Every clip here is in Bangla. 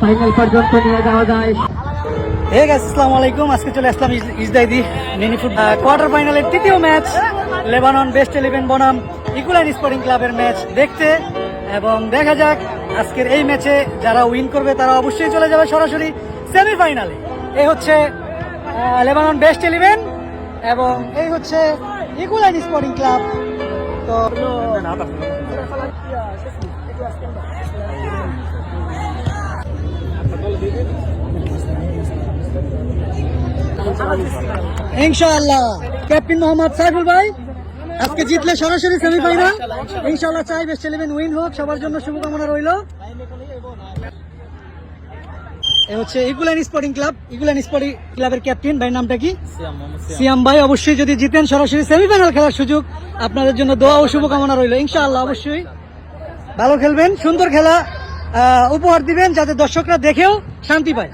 ফাইনাল পর্যন্ত নিয়ে যাওয়া যায় হে গাইস আসসালামু আলাইকুম আজকে চলে আসলাম ইজ- ইজদাইদি মিনি ফুট কোয়ার্টার ফাইনালের তৃতীয় ম্যাচ লেবানন বেস্ট ইলেভেন বনাম ইকুলাইন স্পোর্টিং ক্লাবের ম্যাচ দেখতে এবং দেখা যাক আজকের এই ম্যাচে যারা উইন করবে তারা অবশ্যই চলে যাবে সরাসরি সেমিফাইনালে এই হচ্ছে লেবানন বেস্ট ইলেভেন এবং এই হচ্ছে ইকুলাইন স্পোর্টিং ক্লাব তো ইনশাআল্লাহ। ক্যাপ্টেন মোহাম্মদ সাইফুল ভাই আজকে জিতলে সরাসরি সেমিফাইনাল ইনশাআল্লাহ চাই বেস্ট ইলেভেন উইন হোক সবার জন্য শুভকামনা রইল। এ হচ্ছে ইগুলান স্পোর্টিং ক্লাব ইগুলান স্পোর্টিং ক্লাবের ক্যাপ্টেন ভাই নামটা কি? সিয়াম ভাই অবশ্যই যদি জিতেন সরাসরি সেমিফাইনাল খেলার সুযোগ আপনাদের জন্য দোয়া ও শুভকামনা রইল। ইনশাআল্লাহ অবশ্যই। ভালো খেলবেন সুন্দর খেলা উপহার দিবেন যাতে দর্শকরা দেখেও শান্তি পায়।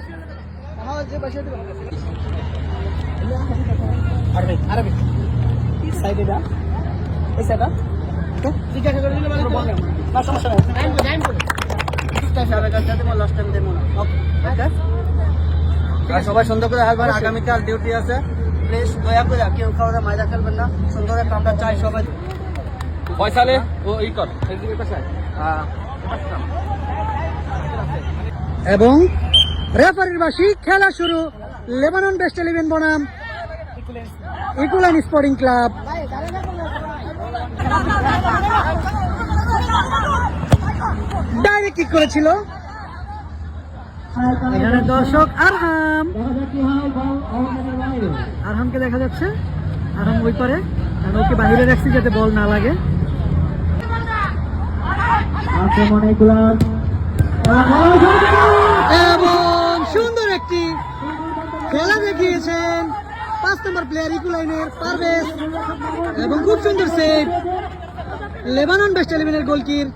সবাই সুন্দর করে আসবেন আগামীকাল ডিউটি আছে। প্লিজ দয়া করে কেউ কাউরে ময়দা খেলবেন না। সুন্দর একটা আমরা চাই সবাই। ও ই কর। এবং রেফারির বাসী খেলা শুরু, লেবানন বেস্ট ইলেভেন বনাম। ইকুলান স্পোর্টিং ক্লাব ডাইরেক্ট কিক করেছিল। এখানে দর্শক আরহাম। আরহামকে দেখা যাচ্ছে। আরহাম ওই পারে কারণ ওকে বাহিরে রাখছি যাতে বল না লাগে। আক্রমণে গুলাম এবং সুন্দর একটি খেলা দেখিয়েছেন পাঁচ নম্বর প্লেয়ার ইকুলাইনের পারভেজ এবং খুব সুন্দর সেভ লেবানন বেস্ট ইলেভেনের গোলকির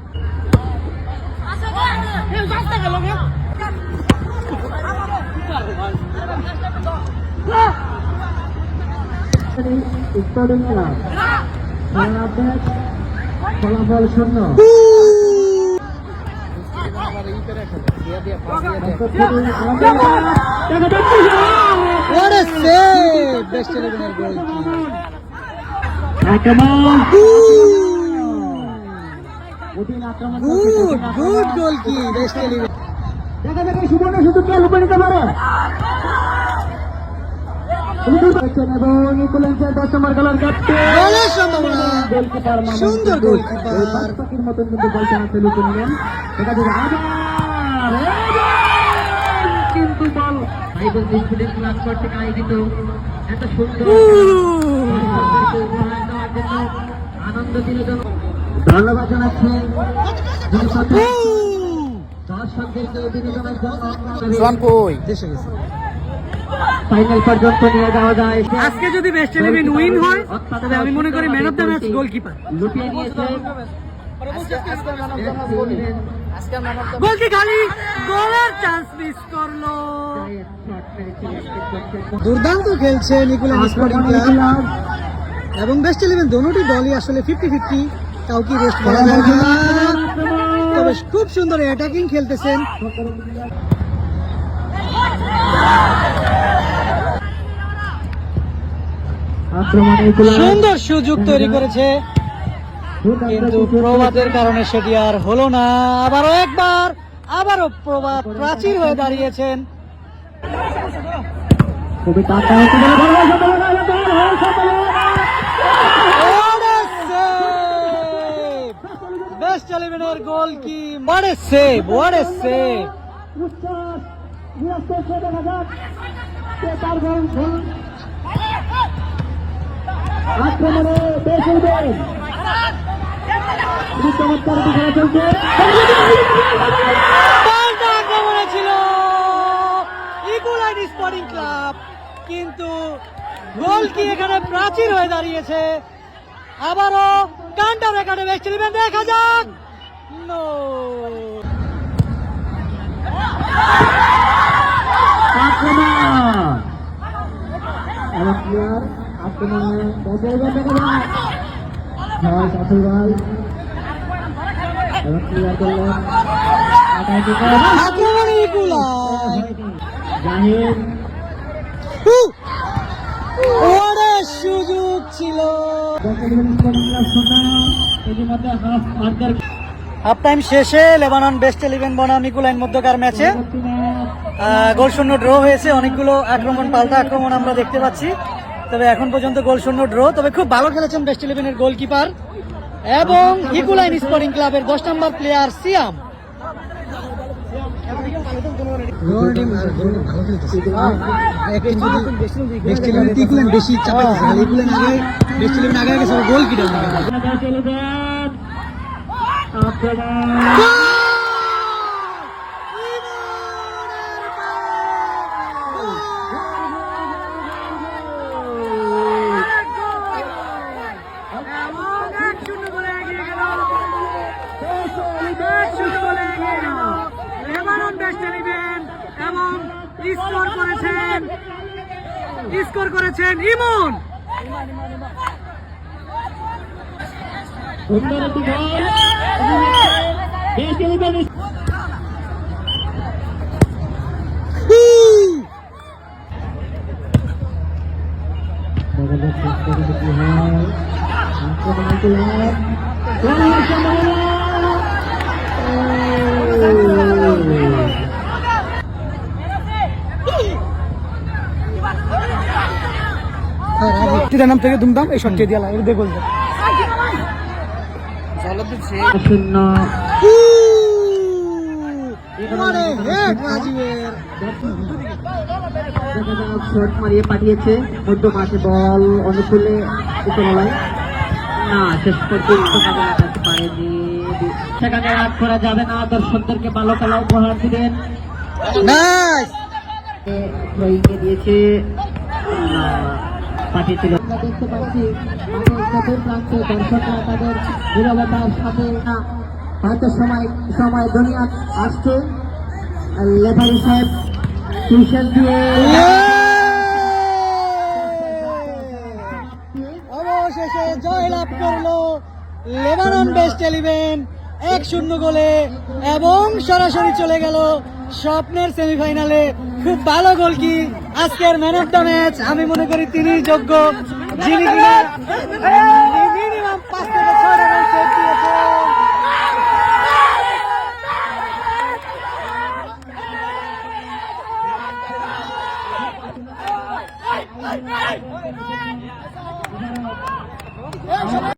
ফলাফল শূন্য। গুড গুড গোলকি বেস্ট ইলেভেন দেখা এই সুবর্ণ সুযোগ কে লুপে নিতে পারে সুন্দর গোলকিপার। বাদবাকির মতন কিন্তু বলটা হাতে লুপে নিলেন দেখা যাক আবার কিন্তু বল ক্লাব কর্তৃক আয়োজিত এত সুন্দর উপহার দেওয়ার জন্য আনন্দ বিনোদন ধন্যবাদ জানাচ্ছি আজকে যদি বেস্ট ইলেভেন উইন হয় তবে আমি মনে করি man of the match goalkeeper লুটিয়ে নিয়েছে। গোলকি খালি গোলের চান্স মিস করল। দুর্দান্ত খেলছে নিকুলান স্পোর্টিং ক্লাব এবং বেস্ট ইলেভেন দোনোটি দলই আসলে ফিফটি ফিফটি কাউকে রেস্ট করা যায় না। তবে খুব সুন্দর অ্যাটাকিং খেলতেছেন। সুন্দর সুযোগ তৈরি করেছে। কিন্তু প্রবাদের কারণে সেটি আর হলো না আবারও একবার আবারও প্রবাদ প্রাচীর হয়ে দাঁড়িয়েছেন হয়। বেস্ট গোল কি সেভ সেভ। আক্রমণে বেশ খুবই চমৎকার একটি খেলা চলছে ছিল ক্লাব কিন্তু গোল এখানে প্রাচীর হয়ে দাঁড়িয়েছে আবারও কাউন্টার রেকর্ডে বেস্ট দেখা যাক এবং প্লেয়ার আক্রমণে বদল দেখা যায় হয় শাসুর ভাই এবার টাইম শেষে ইকুলাইন মধ্যকার ম্যাচে গোল শূন্য ড্র হয়েছে, অনেকগুলো আক্রমণ, পাল্টা আক্রমণ আমরা দেখতে পাচ্ছি। তবে এখন পর্যন্ত গোল শূন্য ড্র তবে খুব ভালো খেলেছেন বেস্ট ইলেভেনের গোলকিপার এবং ইকুলাইন স্পোর্টিং ক্লাবের দশ number player Siyam goal score করেছেন। স্কোর করেছেন ইমন। একটি বল বেশ এলিভেন নাম থেকে দুমদাম এই শটটি দিয়ে লাগে দেখুন শূন্য। শট মারিয়ে পাঠিয়েছে মধ্য মাঠে বল অনুকূলে উপরলায় না শেষ পর্যন্ত কাজে পারেনি। সেখানে রাগ করা যাবে না দর্শকদেরকে ভালো খেলা উপহার দিলেন দিয়েছে। পাঠিয়েছিল আমরা দেখতে পাচ্ছি মাঠের দর্শকরা তাদের নিরবতার সাথে না হয়তো সময় সময় দুনিয়া আসছে। লেফারি সাহেব টিউশন দিয়ে অবশেষে জয়লাভ করল লেবানন বেস্ট ইলেভেন এক শূন্য গোলে এবং সরাসরি চলে গেল স্বপ্নের সেমিফাইনালে। খুব ভালো গোল কি? আজকের ম্যান অফ দ্য ম্যাচ আমি মনে করি তিনি যোগ্য। যিনি কিনা